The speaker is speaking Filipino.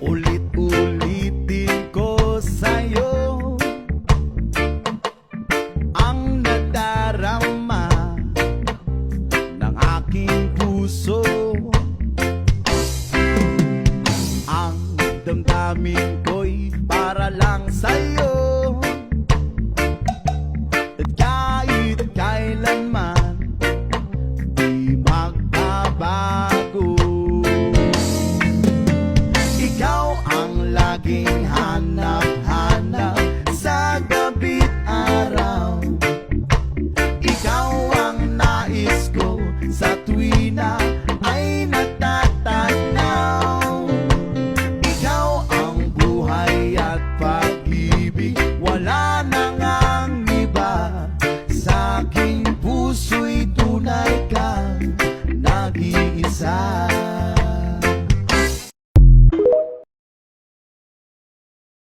Ulit-ulitin ko sa'yo Ang nadarama ng aking puso. Ang damdamin ko'y para lang sa'yo. laging hanap-hanap sa gabi't araw. Ikaw ang nais ko sa tuwi na ay natatanaw. Ikaw ang buhay at pag-ibig wala na ngang iba. Sa aking puso'y tunay kang nag-iisa.